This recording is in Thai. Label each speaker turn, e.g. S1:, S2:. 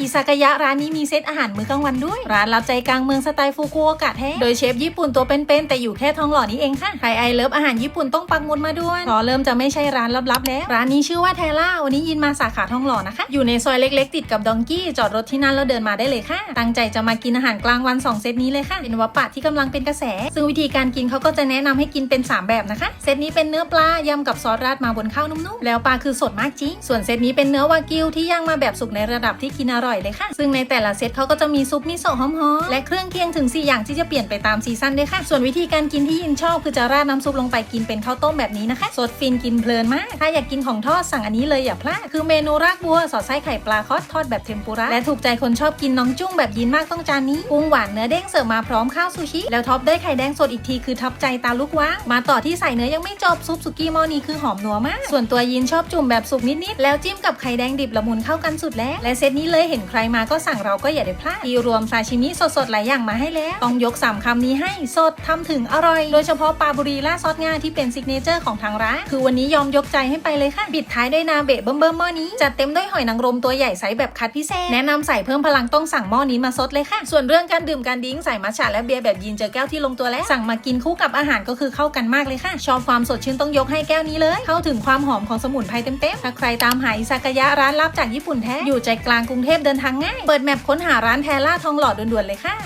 S1: อิซากายะร้านนี้มีเซตอาหารมื้อกลางวันด้วย ร้านรับใจกลางเมืองสไตล์ฟุกุโอกะแท้โดยเชฟญี่ปุ่นตัวเป็นๆแต่อยู่แค่ทองหล่อนี้เองค่ะใครไอเลิฟอาหารญี่ปุ่นต้องปักหมุดมาด้วยเพราะเริ่มจะไม่ใช่ร้านลับๆแล้ว ร้านนี้ชื่อว่าเทล่าวันนี้ยินมาสาขาทองหล่อนะคะ อยู่ในซอยเล็ก ๆ ติดกับดองกี้จอดรถที่นั่นแล้วเดินมาได้เลยค่ะ ตั้งใจจะมากินอาหารกลางวันสองเซตนี้เลยค่ะเป็นวัปปะที่กำลังเป็นกระแส ซึ่งวิธีการกินเขาก็จะแนะนำให้กินเป็นสามแบบนะคะเซตนี้เป็นเนื้อปลายำกับซอสราดมาบนข้าวนุ่มๆแล้วปลาคือสดมากจริงส่วนเซตนี้เป็นเนื้อวากิวที่ย่างมาแบบสุกในระดับที่กินอรอยเลยค่ะ ซึ่งในแต่ละเซตเขาก็จะมีซุปมิโซะหอมๆและเครื่องเคียงถึง 4 อย่างที่จะเปลี่ยนไปตามซีซั่นด้วยค่ะ ส่วนวิธีการกินที่ยินชอบคือจะราดน้ำซุปลงไปกินเป็นข้าวต้มแบบนี้นะคะสดฟินกินเพลินมาก ถ้าอยากกินของทอดสั่งอันนี้เลยอย่าพลาดคือเมนูรากบัวสอดไส้ไข่ปลาคอสทอดแบบเทมปุระและถูกใจคนชอบกินน้องจุ้งแบบยินมากต้องจานนี้กุ้งหวานเนื้อเด้งเสิร์ฟมาพร้อมข้าวซูชิแล้วท็อปด้วยไข่แดงสดอีกทีคือทับใจตาลูกว้างมาต่อที่ใส่เนื้อยังไม่จบซุปสุกี้หม้อนี้คือหอมนัวมาก ส่วนตัวยินชอบจุ่มแบบสุกนิดๆแล้วจิ้มกับไข่แดงดิบละมุนเข้ากันสุดแล้วและเซตนี้เลยเห็นใครมาก็สั่งเราก็อย่าได้พลาดที่รวมซาชิมิสดๆหลายอย่างมาให้แล้ว ต้องยก3คำนี้ให้สดทำถึงอร่อย โดยเฉพาะปลาบุรีราซอสงาที่เป็นซิกเนเจอร์ของทางร้าน คือวันนี้ยอมยกใจให้ไปเลยค่ะ ปิดท้ายด้วยนาเบะเบิ่มๆหม้อนี้ จัดเต็มด้วยหอยนางรมตัวใหญ่ไซส์แบบคัดพิเศษ แนะนำใส่เพิ่มพลังต้องสั่งหม้อนี้มาซดเลยค่ะ ส่วนเรื่องการดื่มการดิ้งใส่มัทฉะและเบียร์แบบยินเจอแก้วที่ลงตัวแล้ว สั่งมากินคู่กับอาหารก็คือเข้ากันมากเลยค่ะ ชอบความสดชื่นต้องยกให้แก้วนี้เลย เข้าถึงความหอมของสมุนไพรเต็มๆ ถ้าใครตามหาอิซากายะร้านลับจากญี่ปุ่นแท้ อยู่ใจกลางกรุงเทพเดินทางง่าย เปิดแมปค้นหาร้านแทล่าทองหล่อด่วนๆเลยค่ะ